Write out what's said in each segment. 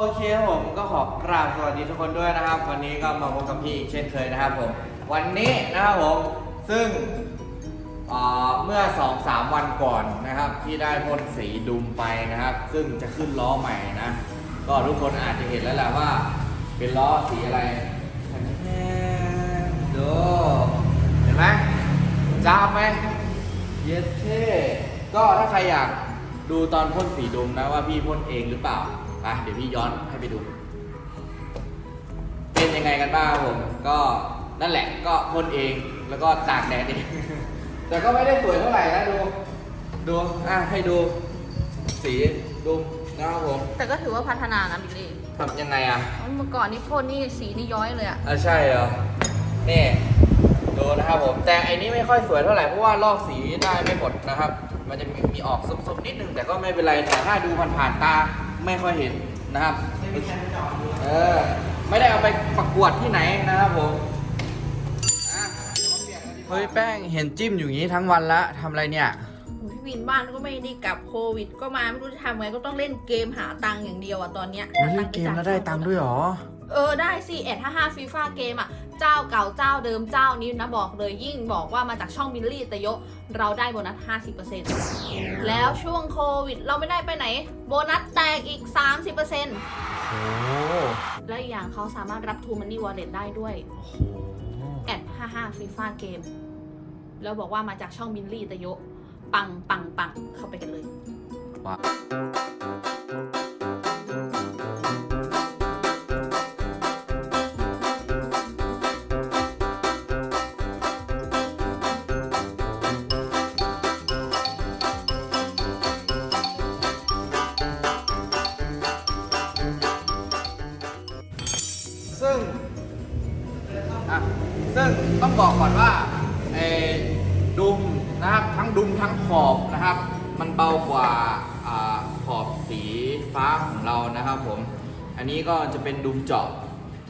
โอเคครับผมก็ขอกราบสวัสดีทุกคนด้วยนะครับ วันนี้ก็มาพบกับพี่อีกเช่นเคยนะครับผม วันนี้นะครับผมซึ่งเอ่อเมื่อ 2-3 วันก่อนนะครับที่ได้พ่นสีดุมไปนะครับ ซึ่งจะขึ้นล้อใหม่นะ ก็ทุกคนอาจจะเห็นแล้วแหละว่า เป็นล้อสีอะไรดูเห็นไหมจ้าบไหมเย็ดเท่ก็ถ้าใครอยากดูตอนพ่นสีดุมนะว่าพี่พ่นเองหรือเปล่า ไปเดี๋ยวพี่ย้อนให้ไปดู เป็นยังไงกันบ้างครับผม ก็นั่นแหละก็พ่นเองแล้วก็ตากแดดเอง แต่ก็ไม่ได้สวยเท่าไหร่นะดู ดูอะให้ดู สีดูนะครับผมแต่ก็ถือว่าพัฒนานะบิลลี่ทำยังไงอะเมื่อก่อนนี่พ่นนี่สีนี่ย้อยเลยอะอะใช่เหรอนี่ดูนะครับผมแต่อันนี้ไม่ค่อยสวยเท่าไหร่เพราะว่าลอกสีได้ไม่หมดนะครับ มันจะมีมีออกส้มๆนิดนึงแต่ก็ไม่เป็นไรแต่ถ้าดูผ่านๆตา ไม่ค่อยเห็นนะครับ เออ ไม่ได้เอาไปประกวดที่ไหนนะครับผมอะเดี๋ยวมาเปลี่ยนกันดีกว่าเฮ้ยแป้งเห็นจิ้มอยู่อย่างนี้ทั้งวันละทำอะไรเนี่ยโอ้ยพี่วินบ้านก็ไม่ได้กลับโควิด ก็มาไม่รู้จะทำไงก็ต้องเล่นเกมหาตังค์อย่างเดียวอะตอนเนี้ยเล่หานตัเกมปจ่าแล้วได้ตังค์ด้วยเหรอ เออได้สิเอ็ดห้าห้าฟีฟ่าเกมอะ เจ้าเก่าเจ้าเดิมเจ้านี้นะบอกเลยยิ่งบอกว่ามาจากช่องบิลลี่แต่ยกเราได้โบนัส 50%แล้วช่วงโควิดเราไม่ได้ไปไหน โบนัสแตกอีก 30%โอ้และอีกอย่างเขาสามารถรับทูมันนี่วอลเล็ตได้ด้วยโหแอด55ฟีฟ่าเกมแล้วบอกว่ามาจากช่องบินลี่ตะโยะปังปังปังเข้าไปกันเลยว้า ต้องบอกก่อนว่าไอ้ดุมนะครับทั้งดุมทั้งขอบนะครับ มันเบากว่าอขอบสีฟ้าของเรานะครับผม อันนี้ก็จะเป็นดุมเจาะ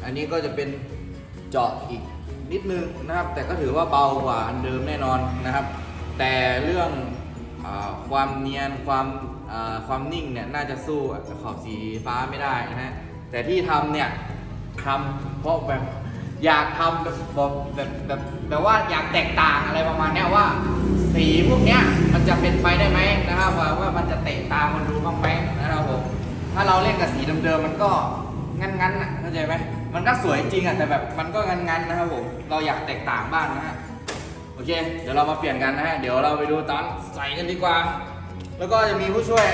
อันนี้ก็จะเป็นเจาะอีกนิดนึงนะครับ แต่ก็ถือว่าเบากว่าอันเดิมแน่นอนนะครับ แต่เรื่องอความเนียนความความนิ่งเนี่ยน่าจะสู้ขอบสีฟ้าไม่ได้นะฮะแต่ที่ทำเนี่ยทำเพราะแบบ อยากทำแบบแบบแบบแบบว่าอยากแตกต่างอะไรประมาณนี้ว่า สีพวกเนี้ยมันจะเป็นไปได้ไหมนะครับว่าว่ามันจะเตะตาคนดูบ้างไหมนะครับผมถ้าเราเล่นกับสีเดิมๆมันก็งั้นๆนะเข้าใจไหมมันก็สวยจริงอะแต่แบบมันก็งั้นๆนะครับผมเราอยากแตกต่างบ้างนะฮะโอเค เดี๋ยวเรามาเปลี่ยนกันนะฮะเดี๋ยวเราไปดูตอนใส่กันดีกว่า แล้วก็จะมีผู้ช่วย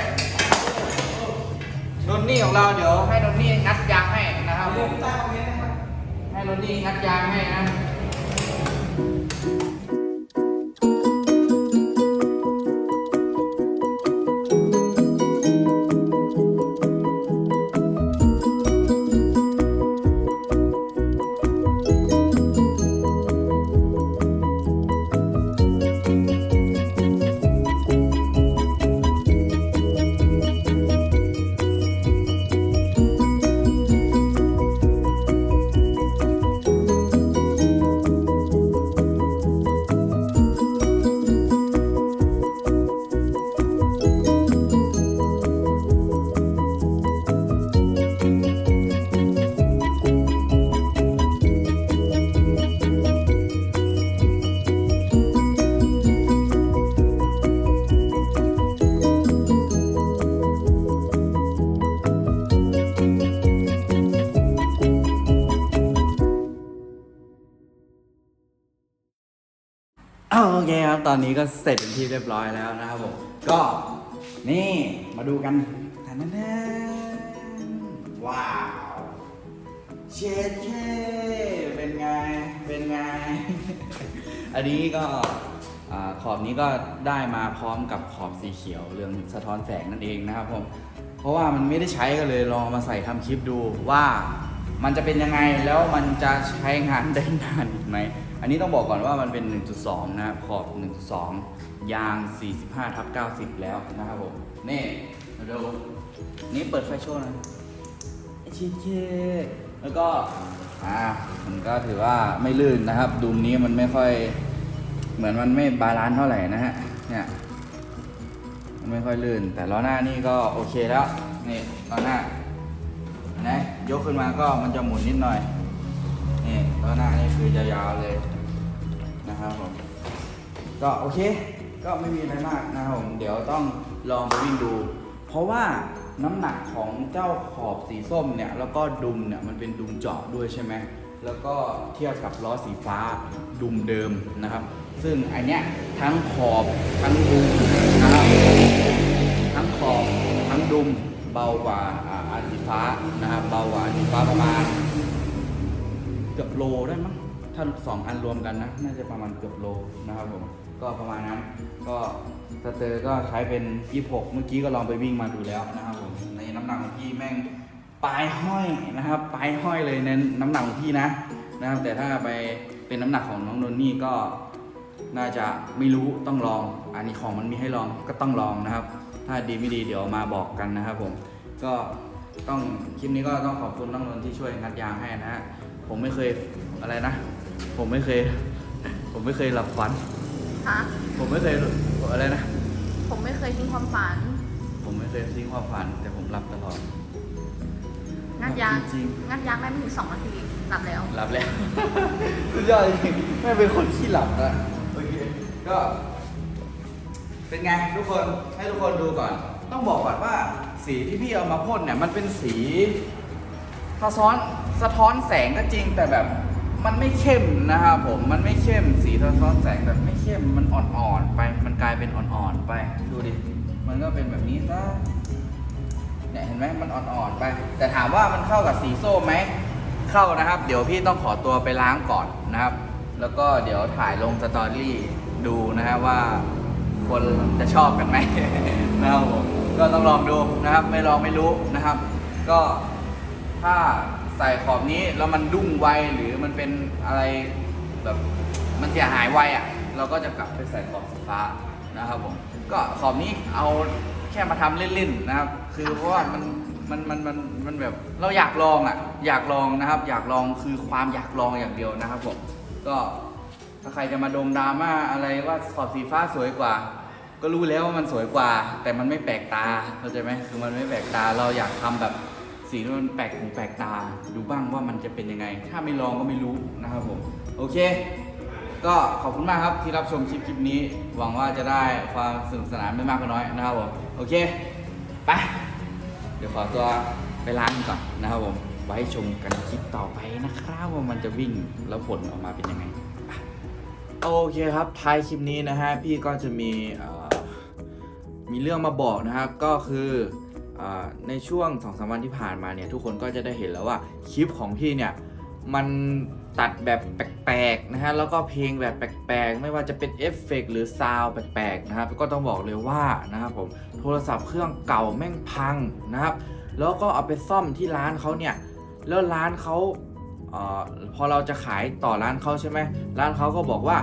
นนนี่ของเราเดี๋ยวให้นนนี่งัดยางให้นะครับผม ให้รถนี่งัดยางให้นะ เคครับ ตอนนี้ก็เสร็จเป็นที่เรียบร้อยแล้วนะครับผม ก็นี่มาดูกันทันแน่ว้าว เชดเคเป็นไง เป็นไง อันนี้ก็ขอบนี้ก็ได้มาพร้อมกับขอบสีเขียวเรืองสะท้อนแสงนั่นเองนะครับผม เพราะว่ามันไม่ได้ใช้ก็เลยลองมาใส่ทำคลิปดูว่า มันจะเป็นยังไงแล้วมันจะใช้งานได้นานอีกไหม อันนี้ต้องบอกก่อนว่ามันเป็น 1.2 นะครับขอบ 1.2 ยาง 45ทับ90 แล้วนะครับผม นี่มาดูนี่เปิดไฟโชว์นะชิเช่แล้วก็อ่ามันก็ถือว่าไม่ลื่นนะครับ ดุมนี้มันไม่ค่อยเหมือนมันไม่บาลานซ์เท่าไหร่นะฮะเนี่ยมันไม่ค่อยลื่น แต่ล้อหน้านี่ก็โอเคแล้ว นี่ล้อหน้า ยกขึ้นมาก็มันจะหมุนนิดหน่อย นี่ล้อหน้านี่คือยาวๆเลยนะครับผม ก็โอเค ก็ไม่มีอะไรมากนะครับผม เดี๋ยวต้องลองไปวิ่งดู เพราะว่าน้ำหนักของเจ้าขอบสีส้มเนี่ย แล้วก็ดุมเนี่ยมันเป็นดุมเจาะด้วยใช่ไหม แล้วก็เทียบกับล้อสีฟ้าดุมเดิมนะครับ ซึ่งอันเนี้ยทั้งขอบทั้งดุมนะครับ ทั้งขอบทั้งดุมเบากว่า ฟ้านะครับเบากว่าอันสีฟ้าประมาณ เกือบโลได้มั้งถ้าสองอันรวมกันนะ น่าจะประมาณเกือบโลนะครับผมก็ประมาณนั้น ก็สเตอร์ก็ใช้เป็น 26 เมื่อกี้ก็ลองไปวิ่งมาดูแล้วนะครับผมในน้ำหนักของพี่แม่งปลายห้อยนะครับปลายห้อยเลยในน้ำหนักของพี่นะนะครับ แต่ถ้าไปเป็นน้ำหนักของน้องนนนี่ก็น่าจะไม่รู้ต้องลอง อันนี้ของมันมีให้ลองก็ต้องลองนะครับ ถ้าดีไม่ดีเดี๋ยวมาบอกกันนะครับผมก็ ต้องคลิปนี้ก็ต้องขอบคุณน้องนนท์ที่ช่วยงัดยางให้นะฮะผมไม่เคยอะไรนะ ผมไม่เคย ผมไม่เคยหลับฝัน ฮะผมไม่เคยอะไรนะ ผมไม่เคยทิ้งความฝันผมไม่เคยทิ้งความฝัน แต่ผมหลับตลอด งัดยางจริงงัดยางได้ไม่ถึงสองนาทีหลับแล้วหลับแล้ว สุดยอดจริงๆไม่เป็นคนขี้หลับนะโอเคก็ เป็นไงทุกคนให้ทุกคนดูก่อน ต้องบอกก่อนว่า สีที่พี่เอามาพ่นเนี่ยมันเป็นสีสะท้อนสะท้อนแสงก็จริงแต่แบบมันไม่เข้มนะครับผมมันไม่เข้มสีสะท้อนแสงแบบไม่เข้มมันอ่อนๆไป มันกลายเป็นอ่อนๆไปดูดิมันก็เป็นแบบนี้ซะเนี่ยเห็นไหมมันอ่อนๆไป แต่ถามว่ามันเข้ากับสีส้มไหมเข้านะครับ เดี๋ยวพี่ต้องขอตัวไปล้างก่อนนะครับ แล้วก็เดี๋ยวถ่ายลงสตอรี่ดูนะครับว่าคนจะชอบกันไหมนะครับผม ก็ต้องลองดูนะครับ ไม่ลองไม่รู้นะครับ ก็ถ้าใส่ขอบนี้แล้วมันดุ้งไวหรือมันเป็นอะไรแบบมันเสียหายไวอะ เราก็จะกลับไปใส่ขอบสีฟ้านะครับผมก็ขอบนี้เอาแค่มาทำเล่นๆนะครับ คือเพราะว่ามันมันมันมันมันแบบเราอยากลองอะอยากลองนะครับ อยากลองคือความอยากลองอย่างเดียวนะครับผมก็ถ้าใครจะมาดมดราม่าอะไรว่าขอบสีฟ้าสวยกว่า ก็รู้แล้วว่ามันสวยกว่า แต่มันไม่แปลกตาเข้าใจไหมคือมันไม่แปลกตาเราอยากทำแบบสีที่มันแปลกหูแปลกตาดูบ้างว่ามันจะเป็นยังไง ถ้าไม่ลองก็ไม่รู้นะครับผมโอเค ก็ขอบคุณมากครับที่รับชมคลิปคลิปนี้ หวังว่าจะได้ความสนุกสนานไม่มากก็น้อยนะครับผมโอเคไปเดี๋ยวขอตัวไปล้างก่อนนะครับผมไว้ชมกันคลิปต่อไปนะครับว่ามันจะวิ่งแล้วผลออกมาเป็นยังไงโอเคครับท้ายคลิปนี้นะฮะพี่ก็จะมีเมีเรื่องมาบอกนะครับก็คืออในช่วง2อสวันที่ผ่านมาเนี่ยทุกคนก็จะได้เห็นแล้วว่าคลิปของพี่เนี่ยมันตัดแบบแปลกๆนะฮะแล้วก็เพลงแบบแปลกๆ ไม่ว่าจะเป็นเอฟเฟกต์หรือซาวด์แปลกๆนะครับก็ต้องบอกเลยว่านะครับผมโทรศัพท์เครื่องเก่าแม่งพังนะครับแล้วก็เอาไปซ่อมที่ร้านเขาเนี่ยแล้วร้านเขาเออพอเราจะขายต่อร้านเขาใช่ไหมร้านเขาก็บอกว่า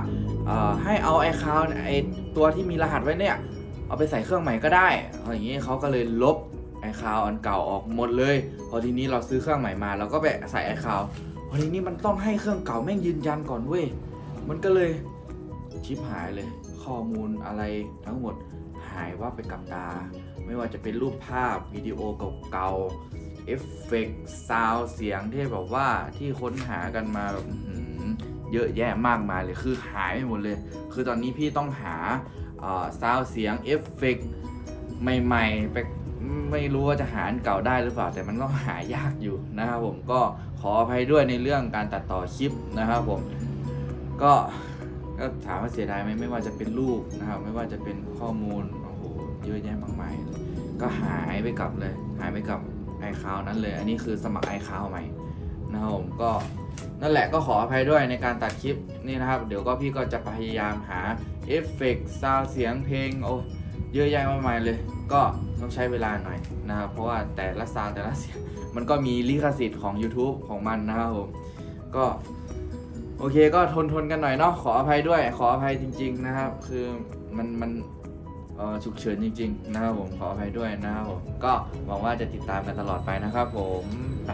ให้เอาไอคาวไอตัวที่มีรหัสไว้เนี่ย เอาไปใส่เครื่องใหม่ก็ได้เอาอย่างนี้เขาก็เลยลบไอคาวอันเก่าออกหมดเลย พอทีนี้เราซื้อเครื่องใหม่มาเราก็ไปใส่ไอคาวพอทีนี้มันต้องให้เครื่องเก่าแม่งยืนยันก่อนเว้ยมันก็เลยชิปหายเลย ข้อมูลอะไรทั้งหมดหายว่าไปกับตา ไม่ว่าจะเป็นรูปภาพวิดีโอเก่าๆเอฟเฟกต์ซาวเสียงที่แบบว่าที่ค้นหากันมาแบบเยอะแยะมากมายเลยคือหายไปหมดเลย คือตอนนี้พี่ต้องหา ซาวเสียงเอฟเฟกต์ใหม่ๆไปไม่รู้ว่าจะหาอันเก่าได้หรือเปล่า แต่มันก็หายากอยู่นะครับผมก็ขออภัยด้วยในเรื่องการตัดต่อคลิปนะครับผมก็ก็ถามว่าเสียดายไหมไม่ว่าจะเป็นรูปนะครับ ไม่ว่าจะเป็นข้อมูลโอ้โหเยอะแยะมากมายเลยก็หายไปกับเลย หายไปกับไอคาวนั้นเลย อันนี้คือสมัครไอคาวใหม่นะครับผมก็นั่นแหละก็ขออภัยด้วยในการตัดคลิปนี่นะครับ เดี๋ยวก็พี่ก็จะพยายามหา เอฟเฟกต์ซาวเสียงเพลงโอ้เยอะแยะมากมายเลย ก็ต้องใช้เวลาหน่อยนะครับ เพราะว่าแต่ละซาวแต่ละเสียงมันก็มีลิขสิทธิ์ของ YouTube ของมันนะครับผม ก็โอเคก็ทนทนกันหน่อยเนาะขออภัยด้วยขออภัยจริง ๆนะครับ คือมันมันฉุกเฉินจริง ๆ นะครับผมขออภัยด้วยนะครับผมก็หวังว่าจะติดตามกันตลอดไปนะครับผมไป